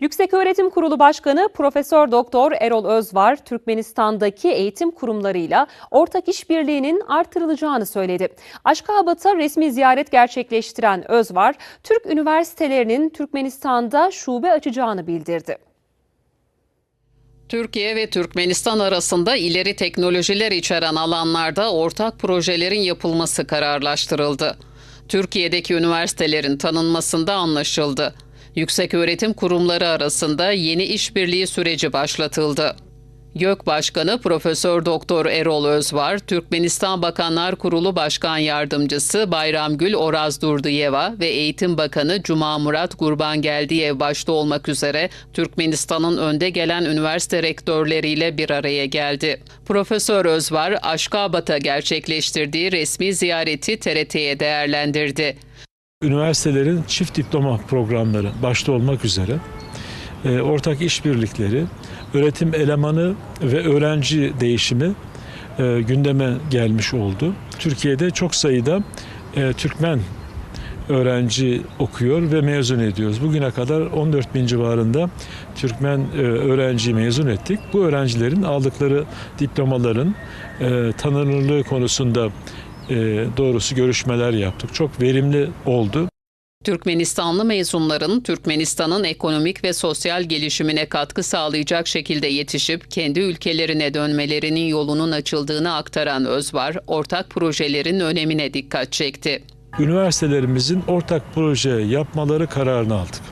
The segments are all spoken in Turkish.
Yükseköğretim Kurulu Başkanı Profesör Doktor Erol Özvar, Türkmenistan'daki eğitim kurumlarıyla ortak işbirliğinin artırılacağını söyledi. Aşkabat'a resmi ziyaret gerçekleştiren Özvar, Türk üniversitelerinin Türkmenistan'da şube açacağını bildirdi. Türkiye ve Türkmenistan arasında ileri teknolojiler içeren alanlarda ortak projelerin yapılması kararlaştırıldı. Türkiye'deki üniversitelerin tanınmasında anlaşıldı. Yükseköğretim kurumları arasında yeni işbirliği süreci başlatıldı. YÖK Başkanı Profesör Doktor Erol Özvar, Türkmenistan Bakanlar Kurulu Başkan Yardımcısı Bayramgül Oraz Durduyeva ve Eğitim Bakanı Cuma Murat Gurbangeldiyev başta olmak üzere Türkmenistan'ın önde gelen üniversite rektörleriyle bir araya geldi. Profesör Özvar, Aşkabat'a gerçekleştirdiği resmi ziyareti TRT'ye değerlendirdi. Üniversitelerin çift diploma programları başta olmak üzere e, ortak işbirlikleri, öğretim elemanı ve öğrenci değişimi e, gündeme gelmiş oldu. Türkiye'de çok sayıda e, Türkmen öğrenci okuyor ve mezun ediyoruz. Bugüne kadar 14 bin civarında Türkmen e, öğrenci mezun ettik. Bu öğrencilerin aldıkları diplomaların tanınırlığı konusunda doğrusu görüşmeler yaptık. Çok verimli oldu. Türkmenistanlı mezunların Türkmenistan'ın ekonomik ve sosyal gelişimine katkı sağlayacak şekilde yetişip kendi ülkelerine dönmelerinin yolunun açıldığını aktaran Özvar, ortak projelerin önemine dikkat çekti. Üniversitelerimizin ortak proje yapmaları kararını aldık.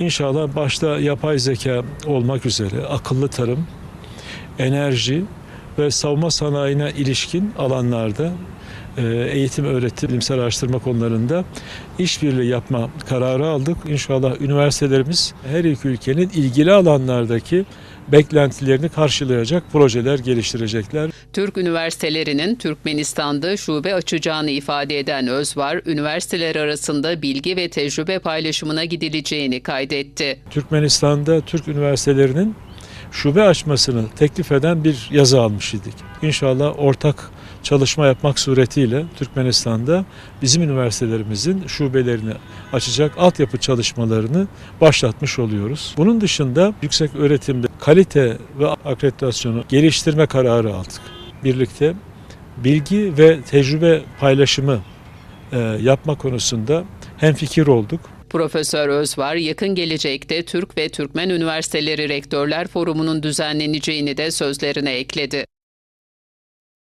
İnşallah başta yapay zeka olmak üzere akıllı tarım, enerji ve savunma sanayine ilişkin alanlarda e, eğitim, öğretim, bilimsel araştırma konularında işbirliği yapma kararı aldık. İnşallah üniversitelerimiz her iki ülkenin ilgili alanlardaki beklentilerini karşılayacak projeler geliştirecekler. Türk üniversitelerinin Türkmenistan'da şube açacağını ifade eden Özvar, üniversiteler arasında bilgi ve tecrübe paylaşımına gidileceğini kaydetti. Türkmenistan'da Türk üniversitelerinin şube açmasını teklif eden bir yazı almış idik. İnşallah ortak çalışma yapmak suretiyle Türkmenistan'da bizim üniversitelerimizin şubelerini açacak altyapı çalışmalarını başlatmış oluyoruz. Bunun dışında yüksek öğretimde kalite ve akreditasyonu geliştirme kararı aldık. Birlikte bilgi ve tecrübe paylaşımı e, yapma konusunda hemfikir olduk. Profesör Özvar, yakın gelecekte Türk ve Türkmen Üniversiteleri Rektörler Forumu'nun düzenleneceğini de sözlerine ekledi.